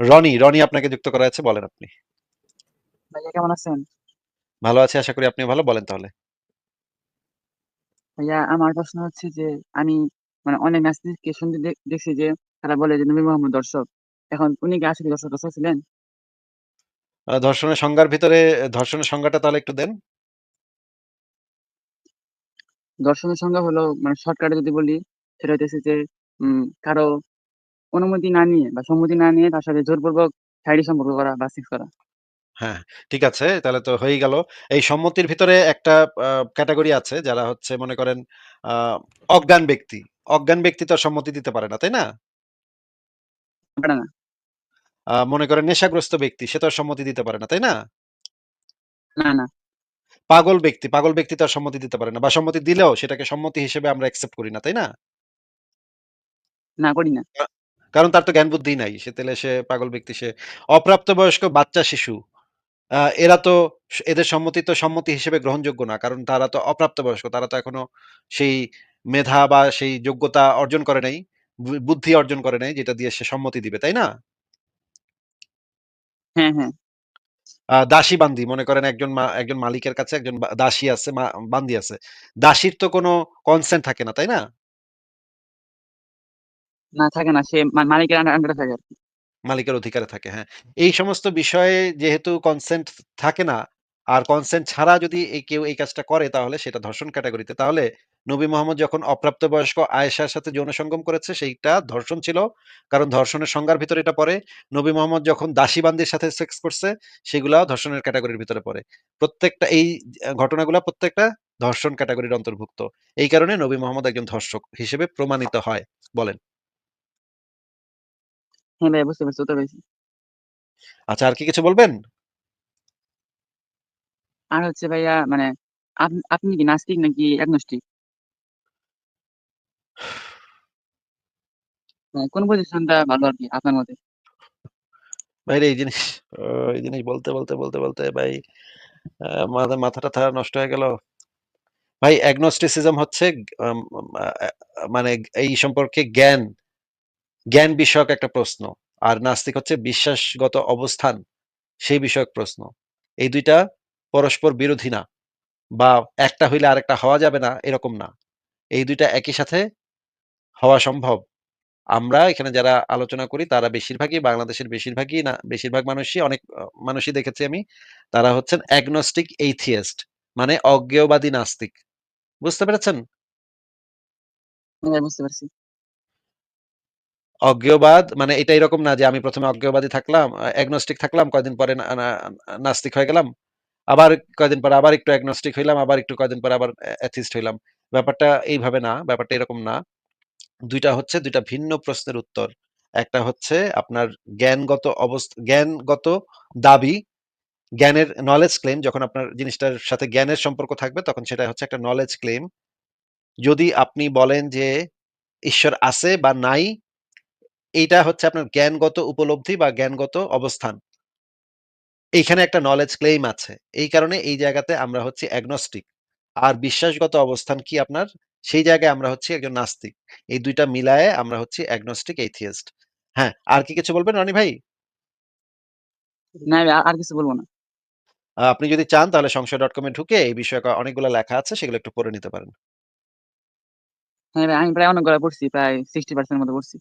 রনি, রনি আপনাকে যুক্ত করা আছে বলেন আপনি। ভাইয়া কেমন আছেন? ভালো আছি আশা করি আপনি ভালো। বলেন তাহলে। ভাইয়া আমার প্রশ্ন হচ্ছে যে আমি মানে অনেক নাস্তিককে শুনতে দেখছি যে তারা বলে যে নবী মোহাম্মদ দর্শক। এখন উনি কি আসলে দর্শক দর্শক ছিলেন? ধর্ষণের সংজ্ঞার ভিতরে ধর্ষণের সংজ্ঞাটা তাহলে একটু দেন। দর্শনের সংজ্ঞা হলো মানে শর্টকাটে যদি বলি সেটা হইতেছে যে কারও অনুমতি না নিয়ে বা সম্মতি না নিয়ে তার সাথে জোরপূর্বক শারীরিক সম্পর্ক করা বা সেক্স করা। হ্যাঁ, ঠিক আছে। তাহলে তো হয়েই গেল। এই সম্মতির ভিতরে একটা ক্যাটেগরি আছে যারা হচ্ছে মনে করেন অজ্ঞান ব্যক্তি। অজ্ঞান ব্যক্তি তো সম্মতি দিতে পারে না, তাই না? না। মনে করেন নেশাগ্রস্ত ব্যক্তি সে তো সম্মতি দিতে পারে না, তাই না? না, না। পাগল ব্যক্তি, পাগল ব্যক্তি তো সম্মতি দিতে পারে না বা সম্মতি দিলেও সেটাকে সম্মতি হিসেবে আমরা অ্যাকসেপ্ট করি না, তাই না? না করি না। কারণ তার তো জ্ঞান বুদ্ধিই নাই। সে তাইলে সে পাগল ব্যক্তি সে অপ্রাপ্তবয়স্ক বাচ্চা শিশু। এরা তো এদের সম্মতি তো সম্মতি হিসেবে গ্রহণযোগ্য না। কারণ তারা তো অপ্রাপ্তবয়স্ক। তারা তো এখনও সেই মেধা বা সেই যোগ্যতা অর্জন করে নাই। বুদ্ধি অর্জন করে নাই যেটা দিয়ে সে সম্মতি দিবে, তাই না? হ্যাঁ, হ্যাঁ। দাসী বান্দী মনে করেন একজন মা একজন মালিকের কাছে একজন দাসী আছে, মা বান্দী আছে। দাসীর তো কোনো কনসেন্ট থাকে না, তাই না? না থাকে না। সে মালিকের আন্ডা আন্ডারে থাকে আরকি। মালিকের অধিকারে থাকে, হ্যাঁ। এই সমস্ত বিষয়ে যেহেতু কনসেন্ট থাকে না, আর কনসেন্ট ছাড়া যদি এই কেউ এই কাজটা করে তাহলে সেটা ধর্ষণ ক্যাটেগরিতে। তাহলে নবী মোহাম্মদ যখন অপ্রাপ্তবয়স্ক আয়েশার সাথে যৌন সঙ্গম করেছে সেইটা ধর্ষণ ছিল। কারণ ধর্ষণের সংজ্ঞার ভিতরে এটা পড়ে। নবী মোহাম্মদ যখন দাসী বান্দীর সাথে সেক্স করছে সেগুলাও ধর্ষণের ক্যাটেগরির ভিতরে পড়ে। প্রত্যেকটা এই ঘটনাগুলা প্রত্যেকটা ধর্ষণ ক্যাটেগরির অন্তর্ভুক্ত। এই কারণে নবী মোহাম্মদ একজন ধর্ষক হিসেবে প্রমাণিত হয়। বলেন। হ্যাঁ ভাইয়া বুঝতে পারছি, উত্তর পেয়েছি। আচ্ছা আর কি কিছু বলবেন? আর হচ্ছে ভাইয়া মানে আপ আপনি কি নাস্তিক নাকি অ্যাগনস্টিক? মানে কোন পজিশনটা ভালো আরকি আপনার মতে? ভাইরে এই জিনিস ও এই জিনিস বলতে, বলতে, বলতে, বলতে ভাই আ মাথা মাথা-টাথা নষ্ট হয়ে গেল। ভাই agnosticism হচ্ছে মানে এই সম্পর্কে জ্ঞান, জ্ঞান বিষয়ক একটা প্রশ্ন। আর নাস্তিক হচ্ছে বিশ্বাসগত অবস্থান, সেই বিষয়ক প্রশ্ন। এই দুইটা পরস্পর বিরোধী না। বা একটা হইলে আরেকটা হওয়া যাবে না এরকম না। এই ২ টা একই সাথে হওয়া সম্ভব। আমরা এখানে যারা আলোচনা করি তারা বেশিরভাগই বাংলাদেশের বেশিরভাগই না বেশিরভাগ মানুষই অনেক মানুষই দেখেছি আমি। তারা হচ্ছেন অ্যাগনস্টিক এইথিয়েস্ট মানে অজ্ঞেয়বাদী নাস্তিক। বুঝতে পেরেছেন? হ্যাঁ বুঝতে পারছি। অজ্ঞেয়বাদ মানে এটা এরকম না যে আমি প্রথমে অজ্ঞবাদী থাকলাম, agnostic থাকলাম, কয়দিন পরে নাস্তিক হয়ে গেলাম। আবার কয়দিন পরে আবার একটু agnostic হইলাম, আবার একটু কয়দিন পরে আবার অ্যাথিস্ট হইলাম। ব্যাপারটা এইভাবে না, ব্যাপারটা এরকম না। দুইটা হচ্ছে দুইটা ভিন্ন প্রশ্নের উত্তর। একটা হচ্ছে আপনার জ্ঞানগত অবস্থা জ্ঞানগত দাবি, জ্ঞানের নলেজ claim যখন আপনার জিনিসটার সাথে জ্ঞানের সম্পর্ক থাকবে তখন সেটা হচ্ছে একটা নলেজ claim। যদি আপনি বলেন যে ঈশ্বর আছে বা নাই, এইটা হচ্ছে আপনার জ্ঞানগত উপলব্ধি বা জ্ঞানগত অবস্থান। এইখানে একটা knowledge claim আছে। এই কারণে এই জায়গাতে আমরা হচ্ছি agnostic। আর বিশ্বাসগত অবস্থান কি আপনার? সেই জায়গায় আমরা হচ্ছি একজন নাস্তিক। এই ২ টা মিলায়ে আমরা হচ্ছি agnostic atheist। হ্যাঁ, আর কি কিছু বলবেন রনি ভাই? না আর কিছু বলব না। আপনি যদি চান তাহলে সংশয় ডট এ ঢুকে এই বিষয়ে অনেকগুলো লেখা আছে সেগুলো একটু পড়ে নিতে পারেন। হ্যাঁ আমি প্রায় অনেকগুলা পড়ছি। প্রায় 60% মতো পড়ছি।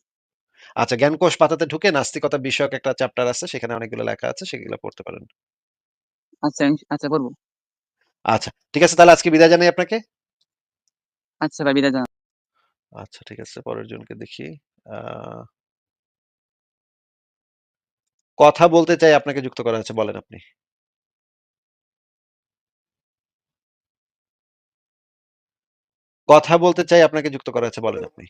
আচ্ছা জ্ঞানকোষ পাতাতে ঢুকে নাস্তিকতা বিষয়ক একটা চ্যাপ্টার আছে সেখানে অনেকগুলো লেখা আছে সেগুলো পড়তে পারেন। আচ্ছা, আচ্ছা পড়ব। আচ্ছা, ঠিক আছে তাহলে আজকে বিদায় জানাই আপনাকে। আচ্ছা ভাই বিদায় জানান। আচ্ছা ঠিক আছে পরের জনকে দেখি। কথা বলতে চাই আপনাকে যুক্ত করা আছে বলেন আপনি। কথা বলতে চাই আপনাকে যুক্ত করা আছে বলেন আপনি।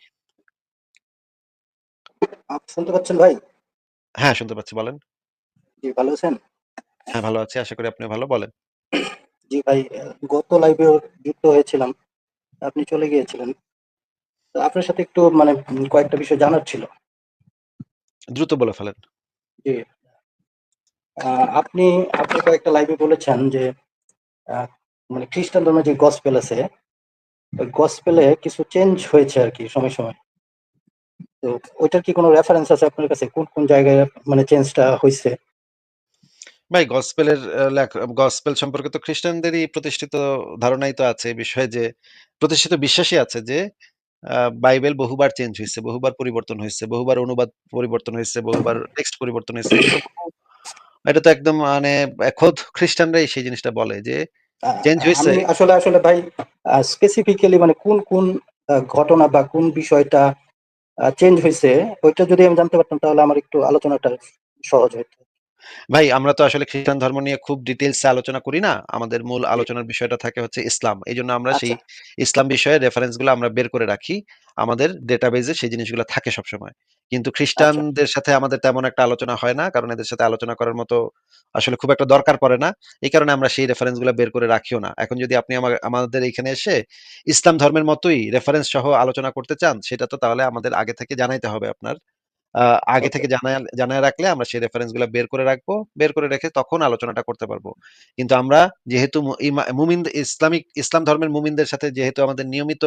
শুনতে পাচ্ছেন ভাই? হ্যাঁ, শুনতে পাচ্ছি বলেন। জি, ভালো আছেন? হ্যাঁ, ভালো আছি। আশা করি আপনিও ভালো। বলেন। জি ভাই, গত লাইভেও যুক্ত হয়েছিলাম। আপনি চলে গিয়েছিলেন। তো আপনার সাথে একটু মানে কয়েকটা বিষয় জানার ছিল। দ্রুত বলে ফেলেন। জি। আপনি আপনি কয়েকটা লাইভে বলেছেন যে মানে খ্রিস্টান ধর্মের যে গসপেল আছে, গসপেলে কিছু চেঞ্জ হয়েছে আর কি সময়, সময়। তো ওইটার কি কোনো রেফারেন্স আছে আপনার কাছে? কোন কোন জায়গায় মানে চেঞ্জটা হয়েছে? ভাই গসপেলের গসপেল সম্পর্কে তো খ্রিস্টানদেরই প্রতিষ্ঠিত ধারণাই তো আছে। এই বিষয়ে যে প্রতিষ্ঠিত বিশ্বাসই আছে যে বাইবেল বহুবার চেঞ্জ হয়েছে বহুবার পরিবর্তন হয়েছে বহুবার অনুবাদ পরিবর্তন হয়েছে বহুবার টেক্সট পরিবর্তন হয়েছে। এটা তো বহু- এটা তো একদম মানে খোদ খ্রিস্টানরাই সেই জিনিসটা বলে যে চেঞ্জ হয়েছে। আসলে আসলে ভাই স্পেসিফিক্যালি মানে কোন কোন ঘটনা বা কোন বিষয়টা চেঞ্জ হয়েছে ওইটা যদি আমি জানতে পারতাম তাহলে আমার একটু আলোচনাটা সহজ হতো ভাই আমরা তো আসলে খ্রিস্টান ধর্ম নিয়ে খুব ডিটেলস আলোচনা করি না। আমাদের মূল আলোচনার বিষয়টা থাকে হচ্ছে ইসলাম। এই জন্য আমরা সেই আচ্ছা ইসলাম বিষয়ে রেফারেন্সগুলো আমরা বের করে রাখি। আমাদের ডেটাবেজে সেই জিনিসগুলো থাকে সবসময়। কিন্তু আচ্ছা। খ্রিস্টানদের সাথে আমাদের তেমন একটা আলোচনা হয় না। কারণ এদের সাথে আলোচনা করার মতো আসলে খুব একটা দরকার পড়ে না। এই কারণে আমরা সেই রেফারেন্সগুলো বের করে রাখিও না। এখন যদি আপনি আমাদের এখানে এসে ইসলাম ধর্মের মতোই রেফারেন্স সহ আলোচনা করতে চান সেটা তো তাহলে আমাদের আগে থেকে জানাইতে হবে আপনার। আগে থেকে জানায় জানায় রাখলে আমরা সেই রেফারেন্সগুলা বের করে রাখব বের করে রেখে তখন আলোচনাটা করতে পারব। কিন্তু আমরা যেহেতু মুমিন ইসলামিক ইসলাম ধর্মের মুমিনদের সাথে যেহেতু আমাদের নিয়মিত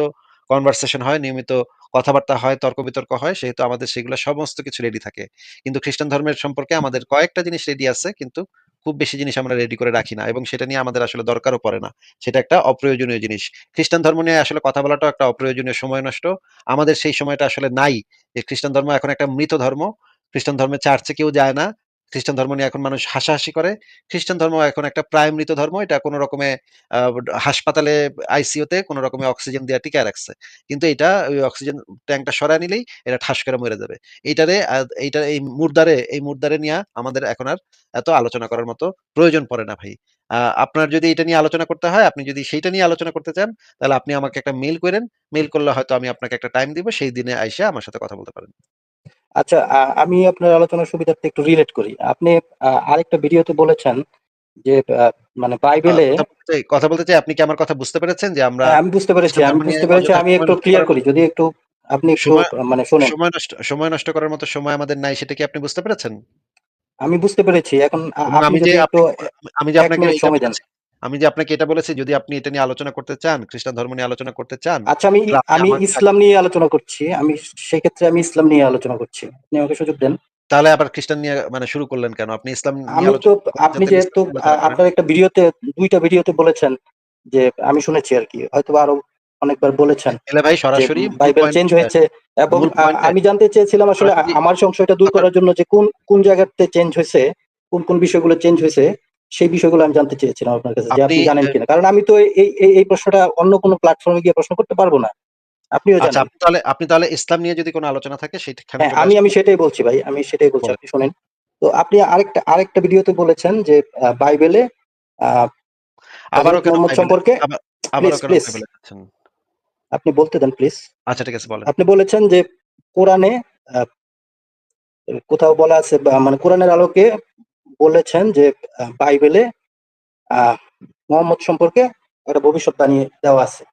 কনভারসেশন হয় নিয়মিত কথাবার্তা হয় তর্ক বিতর্ক হয় সেহেতু আমাদের সেগুলো সমস্ত কিছু রেডি থাকে। কিন্তু খ্রিস্টান ধর্মের সম্পর্কে আমাদের কয়েকটা জিনিস রেডি আছে কিন্তু খুব বেশি জিনিস আমরা রেডি করে রাখি না এবং সেটা নিয়ে আমাদের আসলে দরকারও পড়ে না। সেটা একটা অপ্রয়োজনীয় জিনিস। খ্রিস্টান ধর্ম নিয়ে আসলে কথা বলাটাও একটা অপ্রয়োজনীয় সময় নষ্ট। আমাদের সেই সময়টা আসলে নাই যে খ্রিস্টান ধর্ম এখন একটা মৃত ধর্ম। খ্রিস্টান ধর্মের চার্চে কেউ যায় না। খ্রিস্টান ধর্ম নিয়ে এখন মানুষ হাসাহাসি করে। খ্রিস্টান ধর্ম এখন একটা প্রায় মৃত ধর্ম। এটা কোনো রকমে হাসপাতালে, আইসিইউতে কোনো রকমে অক্সিজেন দিয়ে টিকায় রাখছে। কিন্তু এটা ওই অক্সিজেন ট্যাঙ্কটা সরায় নিলেই এটা ঠাস করে মরে যাবে। এইটারে এইটা এই মুর্দারে এই মুর্দারে নিয়ে আমাদের এখন আর এত আলোচনা করার মতো প্রয়োজন পড়ে না ভাই। আপনার যদি এটা নিয়ে আলোচনা করতে হয়, আপনি যদি সেইটা নিয়ে আলোচনা করতে চান, তাহলে আপনি আমাকে একটা মেইল করেন। মেইল করলে হয়তো আমি আপনাকে একটা টাইম দিব। সেই দিনে আইসা আমার সাথে কথা বলতে পারেন। আচ্ছা আমি আপনার আলোচনার সুবিধার্থে একটু রিলেট করি। আপনি আরেকটা ভিডিওতে বলেছেন যে মানে বাইবেলে কথা বলতে চাই আপনি কি আমার কথা বুঝতে পেরেছেন যে আমরা হ্যাঁ, আমি বুঝতে পেরেছি আমি বুঝতে পেরেছি আমি একটু ক্লিয়ার করি যদি একটু আপনি সময় মানে শোনেন। সময় নষ্ট সময় নষ্ট করার মতো সময় আমাদের নাই সেটা কি আপনি বুঝতে পেরেছেন? আমি বুঝতে পেরেছি এখন আপনি আমি যে যদি একটু আমি যে আপনাকে সময় দেন। আমি যে আপনাকে এটা বলেছি যদি আপনি এটা নিয়ে আলোচনা করতে চান খ্রিস্টান ধর্ম নিয়ে আলোচনা করতে চান আচ্ছা আমি আমি ইসলাম নিয়ে আলোচনা করছি। আমি সেক্ষেত্রে আমি ইসলাম নিয়ে আলোচনা করছি। আপনি আমাকে সুযোগ দেন। তাহলে আবার খ্রিস্টান নিয়ে মানে শুরু করলেন কেন? আপনি ইসলাম নিয়ে আমি তো আপনি যেহেতু আপনার একটা ভিডিওতে দুইটা ভিডিওতে বলেছেন যে আমি শুনেছি আর কি। হয়তো আরও অনেকবার বলেছেন এলে ভাই সরাসরি বাইবেল চেঞ্জ হয়েছে এবং আমি জানতে চেয়েছিলাম আসলে আমার সংশয়টা দূর করার জন্য যে কোন কোন জায়গাতে চেঞ্জ হয়েছে কোন কোন বিষয়গুলো চেঞ্জ হয়েছে। সেই বিষয়গুলো আমি জানতে চেয়েছিলাম আপনার কাছে যে আপনি জানেন কিনা। কারণ আমি তো এই এই প্রশ্নটা অন্য কোনো প্ল্যাটফর্মে গিয়ে প্রশ্ন করতে পারব না। আপনিও আচ্ছা জানেন। আপনি তাহলে আপনি তাহলে ইসলাম নিয়ে যদি কোনো আলোচনা থাকে সেখানে হ্যাঁ আমি আমি সেটাই বলছি ভাই আমি সেটাই বলছি আপনি শোনেন। তো আপনি আরেকটা আরেকটা ভিডিওতে বলেছেন যে বাইবেলে আবারও কেন সম্পর্কে আবারও কেন আপনি বলতে দেন প্লিজ আচ্ছা ঠিক আছে বলেন। আপনি বলেছেন যে কোরআনে আহ, কোথাও বলা আছে মানে কোরআনের আলোকে বলেছেন যে বাইবেলে মোহাম্মদ সম্পর্কে একটা ভবিষ্যৎবাণী দেওয়া আছে।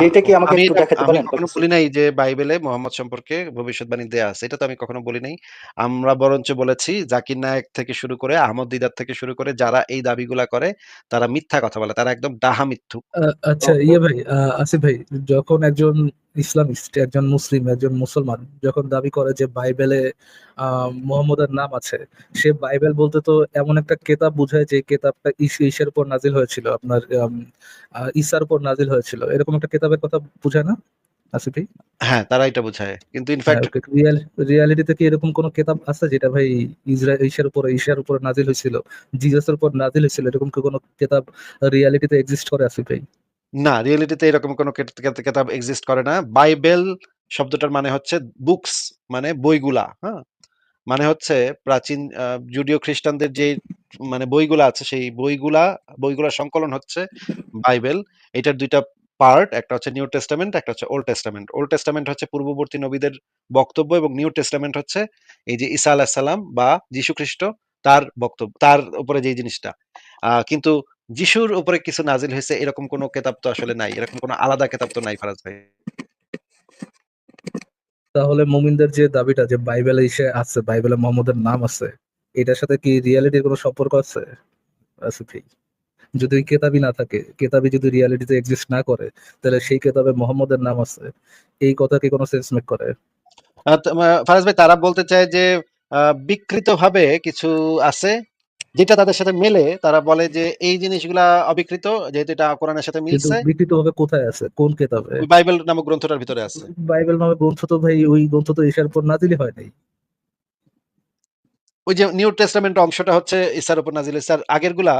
সেটা কি আমাকে একটু এটা দেখাতে পারেন? কখনো বলি নাই যে বাইবেলে মোহাম্মদ সম্পর্কে ভবিষ্যৎবাণী দেয়া আছে এটা তো আমি কখনো বলি নাই। আমরা বরঞ্চ বলেছি জাকির নায়েক থেকে শুরু করে আহমদ দিদার থেকে শুরু করে যারা এই দাবিগুলা করে তারা মিথ্যা কথা বলে তারা একদম ডাহা মিথ্যুক। আচ্ছা ইয়ে ভাই আসিফ ভাই যখন একজন ইসলামিস্ট একজন মুসলিম একজন মুসলমান যখন দাবি করে যে বাইবেলে মোহাম্মদের নাম আছে সে বাইবেল বলতে তো এমন একটা কেতাব বোঝায় যে কেতাবটা ঈসের উপর নাজিল হয়েছিল আপনার ঈসার উপর নাজিল হয়েছিল। এরকম একটা কেতাবের কথা বোঝায় না? আসিফ? হ্যাঁ তারা এটা বোঝায়। কিন্তু ইনফ্যাক্ট রিয়াল রিয়ালিটিতে কি এরকম কোনো কেতাব আছে যেটা ভাই ইসরায়েল ঈসের উপর ঈশার উপর নাজিল হয়েছিল জিজাসের উপর নাজিল হয়েছিল? এরকম কি কোনো কেতাব রিয়ালিটিতে এক্সিস্ট করে আসিফ? ভাই না, রিয়েলিটিতে এরকম কোনো কেত- কেত- কেতাব এক্সিস্ট করে না। বাইবেল শব্দটার মানে হচ্ছে বুকস মানে বইগুলা হ্যাঁ? মানে হচ্ছে প্রাচীন জুডিও খ্রিস্টানদের যে মানে বইগুলা আছে, সেই বইগুলা, বইগুলার সংকলন হচ্ছে বাইবেল। এটার দুইটা পার্ট, একটা হচ্ছে নিউ টেস্টামেন্ট, একটা হচ্ছে ওল্ড টেস্টামেন্ট। ওল্ড টেস্টামেন্ট হচ্ছে পূর্ববর্তী নবীদের বক্তব্য এবং নিউ টেস্টামেন্ট হচ্ছে এই যে ঈসা আলাহিসাল্লাম বা যীশু খ্রিস্ট তার বক্তব্য, তার উপরে যে জিনিসটা। কিন্তু যিশুর উপরে কিছু নাজিল হয়েছে এরকম কোনো কেতাব তো আসলে নাই এরকম কোনো আলাদা কেতাব তো নাই ফারাজ ভাই। তাহলে মুমিনদের যে দাবিটা যে বাইবেলে এসে আছে বাইবেলে মোহাম্মদের নাম আছে এটার সাথে কি রিয়ালিটির কোনো সম্পর্ক আছে? আসিফ যদি ওই কেতাবই না থাকে কেতাবই যদি রিয়ালিটিতে এক্সিস্ট না করে তাহলে সেই কেতাবে মোহাম্মদের নাম আছে এই কথা কি কোনো সেন্স মেক করে? ফারাজ ভাই তারা বলতে চায় যে বিকৃতভাবে কিছু আছে, যেটা তাদের সাথে মেলে তারা বলে যে এই জিনিসগুলা অবিকৃত যেহেতু এটা কোরআনের সাথে কিন্তু মিলছে। বিকৃতভাবে কোথায় আছে? কোন কেতাবে? বাইবেল নামক গ্রন্থটার ভিতরে আছে। বাইবেল নামে গ্রন্থ তো ভাই ওই গ্রন্থ তো ঈসার উপর নাজিলই হয় নাই। ওই যে নিউ টেস্টামেন্ট অংশটা হচ্ছে ঈসার উপর নাজিল। আর আগেরগুলা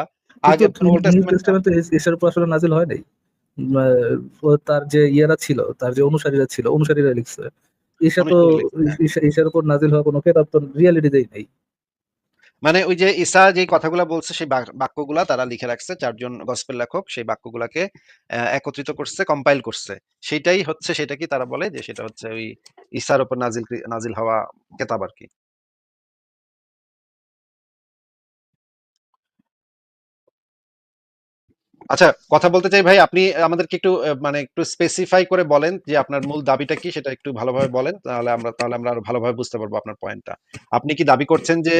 আগের নিউ টেস্টামেন্ট তো ঈসার উপর আসলে নাজিল হয় নাই। তার যে ইয়েরা ছিল, তার যে অনুসারীরা ছিল, অনুসারীরা লিখছে। ঈসা তো লিখছে, হ্যাঁ। উপর নাজিল হওয়া কোনো কেতাব তো রিয়ালিটিতেই নেই। মানে ওই যে ঈসা যেই কথাগুলা বলছে সেই বাক্যগুলা তারা লিখে রাখছে। ৪ জন গসপেল লেখক সেই বাক্যগুলাকে একত্রিত করছে, কম্পাইল করছে। সেটাই হচ্ছে সেটা কি তারা বলে যে সেটা হচ্ছে ওই ঈসার উপর নাজিল নাজিল হওয়া কেতাব আরকি। আচ্ছা কথা বলতে চাই ভাই আপনি আমাদেরকে একটু মানে একটু স্পেসিফাই করে বলেন যে আপনার মূল দাবিটা কি সেটা একটু ভালোভাবে বলেন। তাহলে আমরা তাহলে আমরা আরও ভালোভাবে বুঝতে পারব আপনার পয়েন্টটা। আপনি কি দাবি করছেন যে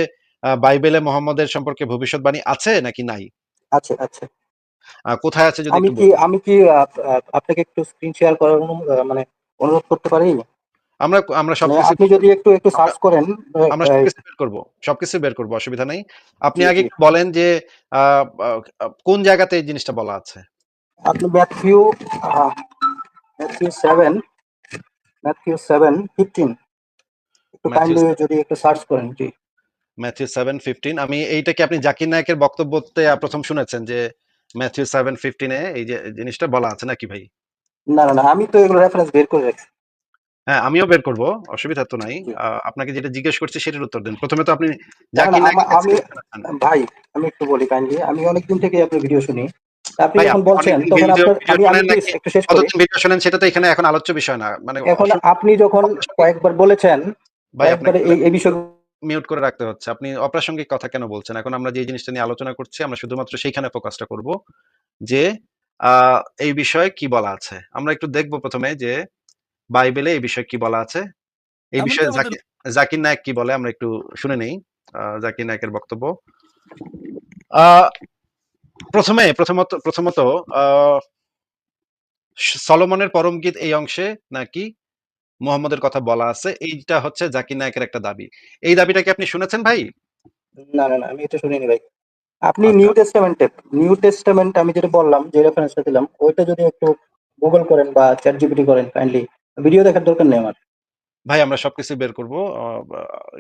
বাইবেলে মোহাম্মদের সম্পর্কে ভবিষ্যৎবাণী আছে নাকি নাই? আছে, আছে। কোথায় আছে যদি আমি কি আমি কি আপনাকে একটু স্ক্রিন শেয়ার করার মানে অনুরোধ করতে পারি? আমরা আমরা মানে সবকিছু আপনি যদি একটু একটু সার্চ করেন আমরা আ সবকিছু বের করব। সবকিছু বের করব অসুবিধা নাই। আপনি আগে একটু বলেন যে কোন জায়গাতে এই জিনিসটা বলা আছে? আপনি ম্যাথিউ ম্যাথিউ 7 ম্যাথিউ 7:15 একটু ম্যাথিউ কাইন্ডলি যদি একটু সার্চ করেন। জি। ম্যাথিউ 7:15 আমি এইটা কি আপনি জাকির নায়েকের বক্তব্যতে ১ম শুনেছেন যে ম্যাথিউ 7:15 এ এই যে জিনিসটা বলা আছে নাকি ভাই? না, না। আমি তো এগুলো রেফারেন্স বের করে রাখছি। হ্যাঁ, আমিও বের করব। অসুবিধা তো নাই। আপনাকে যেটা জিজ্ঞেস করছি সেটার উত্তর দেন। ১ম এ তো আপনি জাকির আমা আমি ভাই আমি একটু বলি কাইন্ডলি। আমি অনেকদিন থেকেই আপনার ভিডিও শুনি। আপনি যখন বলছেন তখন আপনার আমি আমি একটু শেষ করি। ভিডিও শোনেন সেটা তো এখানে এখন আলোচ্য বিষয় না। মানে এখন আপনি যখন কয়েকবার বলেছেন, ভাই কয়েকবার এই এই বিষয় মিউট করে রাখতে হচ্ছে। আপনি অপ্রাসঙ্গিক কথা কেন বলছেন? এখন আমরা যে জিনিসটা নিয়ে আলোচনা করছি আমরা শুধুমাত্র সেইখানে ফোকাসটা করব। যে এই বিষয়ে কি বলা আছে? আমরা একটু দেখব ১ম এ যে বাইবেলে এই বিষয়ে কি বলা আছে? এই বিষয়ে জাকির নায়েক কি বলে আমরা একটু শুনে নেই। জাকির নায়েকের বক্তব্য। ১ম প্রথমত প্রথমত সলোমনের পরম গীত এই অংশে নাকি মুহাম্মদের কথা বলা আছে। এইটা হচ্ছে জাকির নায়েকের একটা দাবি। এই দাবিটা কি আপনি শুনেছেন ভাই? না, না, না আমি এটা শুনিনি ভাই। আপনি আচ্ছা। নিউ টেস্টামেন্টে নিউ টেস্টামেন্ট আমি যেটা বললাম যে রেফারেন্সটা দিলাম ওইটা যদি একটু গুগল করেন বা চ্যাট জিপিটি করেন কাইন্ডলি ভিডিও দেখার দরকার নেই আমার। ভাই আমরা সবকিছু বের করব।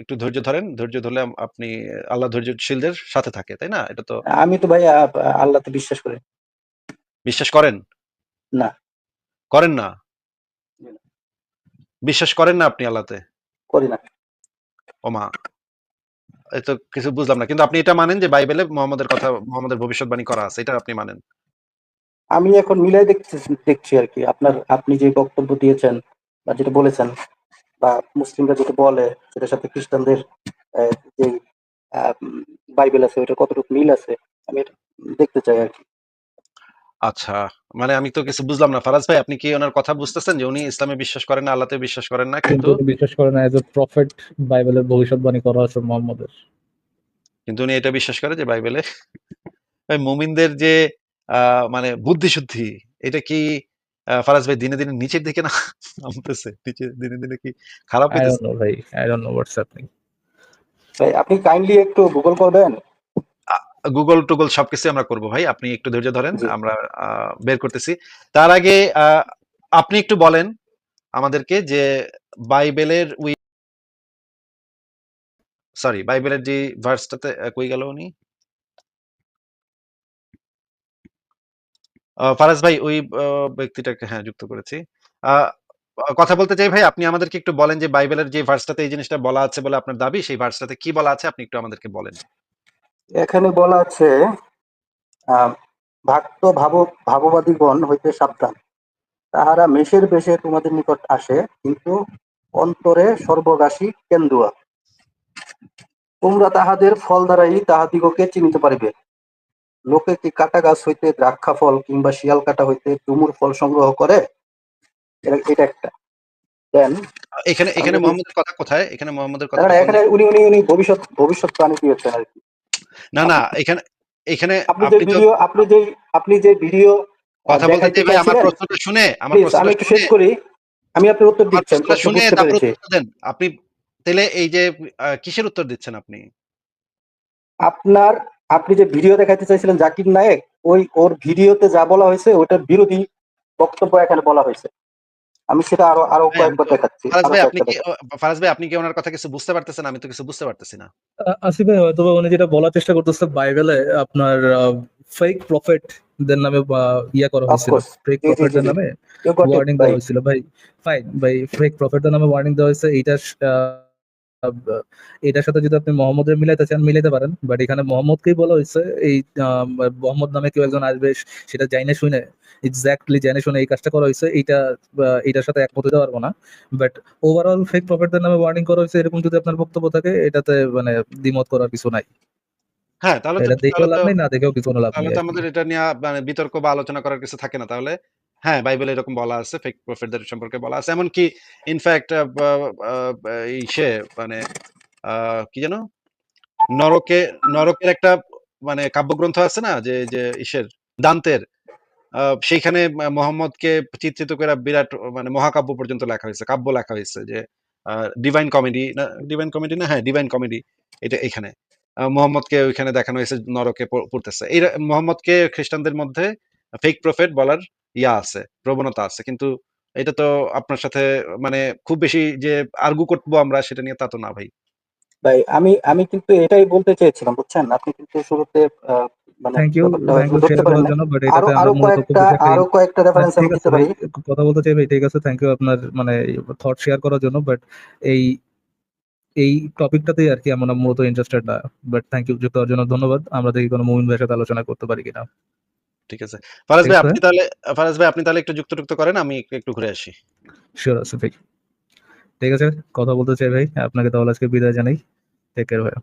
একটু ধৈর্য ধরেন। ধৈর্য ধরলে আপনি আল্লাহ ধৈর্যশীলদের সাথে থাকে, তাই না? এটা তো আমি তো ভাই আল্লাহতে বিশ্বাস করি। বিশ্বাস করেন? না। করেন না? বিশ্বাস করেন না আপনি আল্লাহতে? করি না। ওমা! তো কিছু বুঝলাম না। কিন্তু আপনি এটা মানেন যে বাইবেলে মুহাম্মদের কথা মুহাম্মদের ভবিষ্যৎবাণী করা আছে। এটা আপনি মানেন। আমি এখন মিলাই দেখতেছি দেখছি আর কি আপনার আপনি যে বক্তব্য দিয়েছেন বা যেটা বলেছেন বা মুসলিমরা যেটা বলে সেটার সাথে খ্রিস্টানদের আ বাইবেল আছে ওইটার কতটুকু মিল আছে আমি এটা দেখতে চাই আরকি। আচ্ছা। মানে আমি তো কিছু বুঝলাম না। ফারাজ ভাই আপনি কি উনার কথা বুঝতেছেন যে উনি ইসলামে বিশ্বাস করেন না, আল্লাহতে বিশ্বাস করেন না। কিন্তু কিন্তু উনি বিশ্বাস করে না এজ এ প্রফেট বাইবেলের ভবিষ্যৎবাণী করা আছে মুহাম্মদের। কিন্তু উনি এটা বিশ্বাস করে যে বাইবেলে ভাই মুমিনদের যে আ মানে বুদ্ধি-শুদ্ধি এটা কি আ ফারাজ ভাই দিনে, দিনে নিচের দিকে না নামতেছে? নিচে দিনে, দিনে কি খারাপ I don't হইতেছে? know ভাই। I don't know what's happening. ভাই আপনি কাইন্ডলি একটু গুগল করবেন? আ গুগল-টুগল সবকিছুই আমরা করব ভাই। আপনি একটু ধৈর্য ধরেন। আমরা বের করতেছি। তার আগে আপনি একটু বলেন আমাদেরকে যে বাইবেলের উই সরি বাইবেলের যে ভার্সটাতে কই গেল উনি? ফারাজ ভাই ওই ব্যক্তিটাকে হ্যাঁ, যুক্ত করেছি। কথা বলতে চাই ভাই আপনি আমাদেরকে একটু বলেন যে বাইবেলের যে ভার্সটাতে এই জিনিসটা বলা আছে বলে আপনার দাবি সেই ভার্সটাতে কি বলা আছে আপনি একটু আমাদেরকে বলেন। এখানে বলা আছে ভাক্ত ভাব ভাববাদীগণ হইতে সাবধান। তাহারা মেষের বেশে তোমাদের নিকট আসে কিন্তু অন্তরে সর্বগাসী কেন্দুয়া। তোমরা তাহাদের ফল দ্বারাই তাহাদিগকে চিনিতে পারিবে। লোকে কি কাটা গাছ হইতে দ্রাক্ষা ফল কিংবা শিয়াল কাটা হইতে ডুমুর ফল সংগ্রহ করে? এটা একটা। দেন এখানে এখানে মুহাম্মদের কথা কোথায়? এখানে মুহাম্মদের কোন এখানে উনি উনি উনি ভবিষ্যৎ ভবিষ্যৎবাণী দিয়েছেন আরকি। না, না এখানে এখানে আপনি যে আপনি ভিডিও আপনি যে ভিডিও কথা বলতে ভাই আমার প্রশ্নটা শুনে আমার প্রশ্নটা একটু শেষ করি। আমি আপনার উত্তর দিচ্ছি শুনে তারপর পেরেছি উত্তরটা দেন। আপনি তাইলে এই যে কিসের উত্তর দিচ্ছেন আপনি? আপনার আপনি যে ভিডিও দেখাতে চাইছিলেন জাকির নায়েক ওই ওর ভিডিওতে যা বলা হয়েছে ওটার বিরোধী বক্তব্য এখানে বলা হয়েছে আমি সেটা আরও আরও কয়েকবার দেখাচ্ছি ফারাজ ভাই আপনি কি ফারাজ ভাই আপনি কি ওনার কথা কিছু বুঝতে পারতেছেন? আমি তো কিছু বুঝতে পারতেছি না। আসিফ ভাই হয়তো উনি যেটা বলার চেষ্টা করতেছে বাইবেলে আপনার ফেক প্রফেট দের নামে বা ইয়া করা হয়েছিল। ফেক প্রফেট দের নামে ওয়ার্নিং দেওয়া হয়েছিল। ভাই ফাইন ভাই ফেক প্রফেট দের নামে ওয়ার্নিং দেওয়া হয়েছে। এইটা এটার সাথে যদি আপনি মোহাম্মদের মিলাইতে চান মিলাইতে পারেন। বাট এখানে মোহাম্মদকেই বলা হয়েছে এই মোহাম্মদ নামে কেউ একজন আসবে সেটা জাইনে শুনে এক্স্যাক্টলি জাইনে শুনে এই কাজটা করা হয়েছে। এইটা এটার সাথে একমত হতে পারব না। বাট ওভারঅল ফেক প্রফেটদের নামে ওয়ার্নিং করা হয়েছে এরকম যদি আপনার বক্তব্য থাকে এটাতে মানে দ্বিমত করার কিছু নাই। হ্যাঁ, তাহলে না দেখেও কিছু লাভ তাহলে তো আমাদের এটা নিয়ে মানে বিতর্ক বা আলোচনা করার কিছু থাকে না তাহলে। হ্যাঁ, বাইবেলে এরকম বলা আছে ফেক প্রফেটদের সম্পর্কে বলা আছে। এমনকি ইনফ্যাক্ট ইসে মানে কি যেন? নরকে নরকের একটা মানে কাব্যগ্রন্থ আছে না? যে যে ইসের দান্তের সেইখানে মোহাম্মদকে চিত্রিত কইরা বিরাট মানে মহাকাব্য পর্যন্ত লেখা হয়েছে কাব্য লেখা হয়েছে যে ডিভাইন কমেডি না ডিভাইন কমেডি না? হ্যাঁ, ডিভাইন কমেডি এটা এখানে। মোহাম্মদকে ওইখানে দেখানো হয়েছে নরকে পড়তেছে। এই মোহাম্মদকে খ্রিস্টানদের মধ্যে ফেক প্রফেট বলার ইয়া আছে, প্রবণতা আছে। কিন্তু এটা তো আপনার সাথে মানে খুব বেশি যে আর্গু করব আমরা সেটা নিয়ে তা তো না ভাই। ভাই আমি আমি কিন্তু এটাই বলতে চেয়েছিলাম বুঝছেন? আপনি কিন্তু শুরুতে মানে আরও আরও কয়েকটা আরও কয়েকটা রেফারেন্স আমি দিতে পারি কথা বলতে চাই ভাই ঠিক আছে থ্যাংক ইউ আপনার মানে থট শেয়ার করার জন্য বাট এই এই টপিকটাতেই আর কি আমরা মূলত ইন্টারেস্টেড না বাট থ্যাংক ইউ যুক্ত হওয়ার জন্য ধন্যবাদ। আমরা দেখি কোনো মুমিন ভাইয়ের সাথে আলোচনা করতে পারি কিনা। ঠিক আছে। ফারাজ ভাই আপনি তাহলে ফারাজ ভাই আপনি তাহলে একটু যুক্ত-টুক্ত করেন আমি একটু একটু ঘুরে আসি। শিওর আছে ভাই ঠিক আছে কথা বলতে চাই ভাই আপনাকে তাহলে আজকে বিদায় জানাই টেক কেয়ার ভাই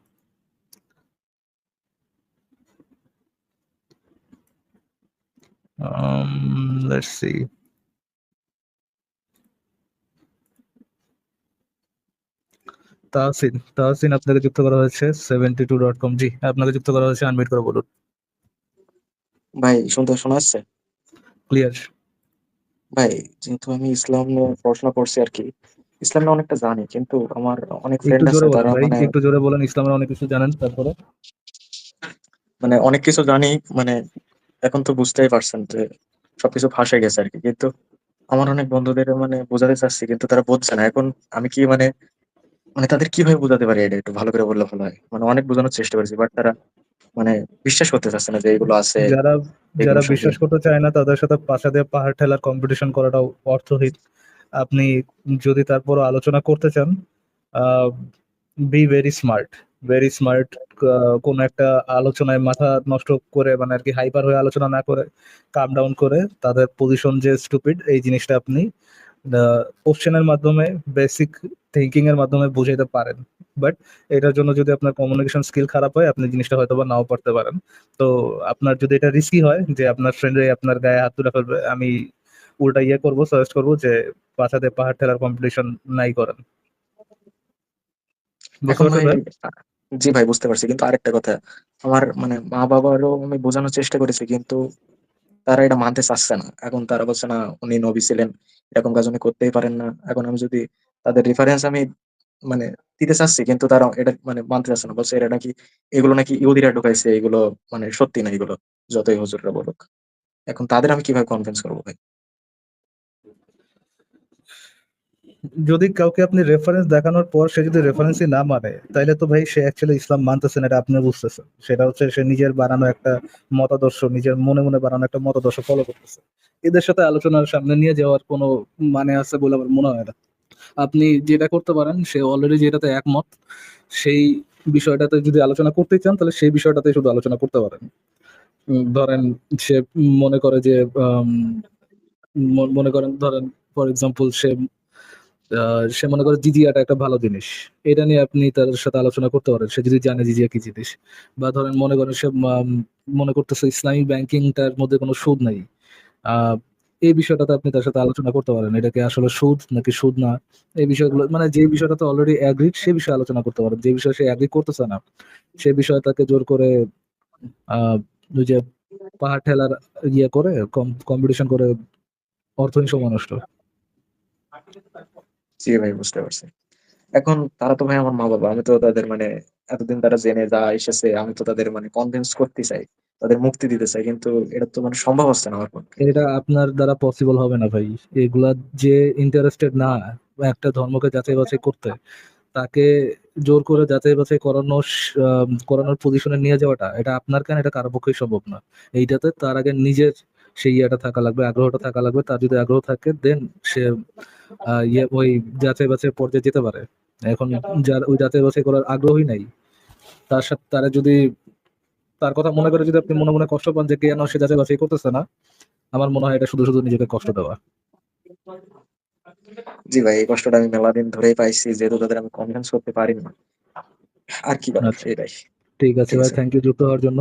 Um, let's see. Tahsin Tahsin আপনাকে যুক্ত করা হয়েছে seventy two dot com ji আপনাকে যুক্ত করা হয়েছে আনমিট করে বলুন ভাই শুনতে শোনা যাচ্ছে? ক্লিয়ার ভাই যেহেতু আমি ইসলাম নিয়ে পড়াশোনা করছি আর কি ইসলাম নিয়ে অনেকটা জানি কিন্তু আমার অনেক ফ্রেন্ড আছে তারা মানে একটু জোরে বলেন ইসলামের অনেক কিছু জানেন তারপরে? মানে অনেক কিছু জানি মানে এখন তো বুঝতেই পারছেন যে সবকিছু ফাঁসে গেছে আর কি কিন্তু আমার অনেক বন্ধুদের মানে বোঝাতে চাচ্ছি কিন্তু তারা বুঝছে না। এখন আমি কি মানে মানে তাদের কীভাবে বোঝাতে পারি এটা একটু ভালো করে বললে ভালো হয়? মানে অনেক বোঝানোর চেষ্টা করেছি বাট তারা মানে বিশ্বাস করতে চাচ্ছে না যে এগুলো আছে যারা যারা বিশ্বাস করতে চায় না তাদের সাথে পাশা দিয়ে পাহাড় ঠেলার কম্পিটিশন করাটাও অর্থহীন। আপনি যদি তারপর আলোচনা করতে চান be very smart very smart কোন একটা আলোচনায় মাথা নষ্ট করে মানে আর কি হাইপার হয়ে আলোচনা না করে কাম ডাউন করে তাদের পজিশন যে স্টুপিড এই জিনিসটা আপনি কোশ্চেনের মাধ্যমে বেসিক থিঙ্কিং এর মাধ্যমে বুঝাইতে পারেন। বাট এটার জন্য যদি আপনার কমিউনিকেশন স্কিল খারাপ হয় আপনি জিনিসটা হয়তো বা নাও পড়তে পারেন। তো আপনার যদি এটা রিস্কি হয় যে আপনার ফ্রেন্ডে আপনার গায়ে হাত তুলে ফেলবে আমি উল্টা ইয়ে করব সাজেস্ট করব যে পাশাতে পাহাড় ঠেলার কম্পিটিশন নাই করেন। জি ভাই বুঝতে পারছি। কিন্তু আরেকটা কথা আমার মানে মা বাবারও আমি বোঝানোর চেষ্টা করেছি কিন্তু তারা এটা মানতে চাচ্ছে না। এখন তারা বলছে না উনি নবী ছিলেন এরকম কাজ উনি করতেই পারেন না। এখন আমি যদি তাদের রেফারেন্স আমি মানে দিতে চাচ্ছি, কিন্তু তারা এটা মানে মানতে চাচ্ছে না। বলছে এটা নাকি এগুলো নাকি ইহুদিরা ঢুকাইছে, এগুলো মানে সত্যি না এগুলো, যতই হুজুররা বলুক। এখন তাদের আমি কীভাবে কনভিন্স করব ভাই? যদি কাউকে আপনি রেফারেন্স দেখানোর পর সে যদি রেফারেন্সই না মানে তাইলে তো ভাই সে অ্যাকচুয়ালি ইসলাম মানতেছে না, এটা আপনি বুঝতেছেন। সেটা হচ্ছে সে নিজের বানানো একটা মতাদর্শ, নিজের মনে মনে বানানো একটা মতাদর্শ ফলো করতেছে। এদের সাথে আলোচনার সামনে নিয়ে যাওয়ার কোনো মানে আছে বলে আমার মনে হয় না। আপনি যেটা করতে পারেন, সে অলরেডি যেটাতে একমত, সেই বিষয়টাতে যদি আলোচনা করতে চান, তাহলে সেই বিষয়টাতে শুধু আলোচনা করতে পারেন। ধরেন সে মনে করে যে মনে করেন, ধরেন ফর এক্সাম্পল সে সে মনে করে জিজিয়াটা একটা ভালো জিনিস। এটা নিয়ে আপনি তার সাথে আলোচনা করতে পারেন, সে যদি জানে জিজিয়া কি জিনিস। বা ধরেন মনে করেন সে মনে করতেছে ইসলামিক ব্যাংকিংটার মধ্যে কোনো সুদ নাই। এই বিষয়টাতে আপনি তার সাথে আলোচনা করতে পারেন এটা কি আসলে সুদ নাকি সুদ না এই বিষয়গুলো মানে যে বিষয়টাতে অলরেডি অ্যাগ্রিড সে বিষয়ে আলোচনা করতে পারেন যে বিষয়ে সে অ্যাগ্রি করতেছে না, সে বিষয়ে তাকে জোর করে ওই যে পাহাড় ঠেলার ইয়ে করে কম্পিটিশন করে অর্থহীন সময় নষ্ট জি ভাই, বুঝতে পারছি। এখন তারা তো ভাই আমার মা-বাবা। আমি তো তাদের মানে এতদিন তারা জেনে যা এসেছে, আমি তো তাদের মানে কনভিন্স করতে চাই। তাদের মুক্তি দিতে চাই। কিন্তু এটা তো মানে সম্ভব হচ্ছে না আমার পক্ষে। এটা আপনার দ্বারা পসিবল হবে না ভাই। এগুলা যে ইন্টারেস্টেড না একটা ধর্মকে যাচাই বাছাই করতে, তাকে জোর করে যাচাই বাছাই করানো করানোর পজিশনে নিয়ে যাওয়াটা এটা আপনার কেন এটা কারও পক্ষেই সম্ভব না। এইটাতে তার আগে নিজের সেই ইয়েটা থাকা লাগবে, আগ্রহটা থাকা লাগবে। তার যদি আগ্রহ থাকে দেন সে ইয়ে ওই যাচাই বাছাই পর্যায়ে যেতে পারে। এখন যার ওই যাচাই বাছাই করার আগ্রহই নাই। তার সাথে তারা যদি তার কথা মনে করে যদি আপনি মনে, মনে কষ্ট পান যে কেন সে যাচাই বাছাই করতেছে না, আমার মনে হয় এটা শুধু, শুধু নিজেকে কষ্ট দেওয়া। জি ভাই, এই কষ্টটা আমি মেলা দিন ধরেই পাইছি যেহেতু তাদের আমি কনভিন্স করতে পারি না। আর কি করার আচ্ছা। এটাই। ঠিক আছে ভাই, থ্যাংক ইউ যুক্ত হওয়ার জন্য।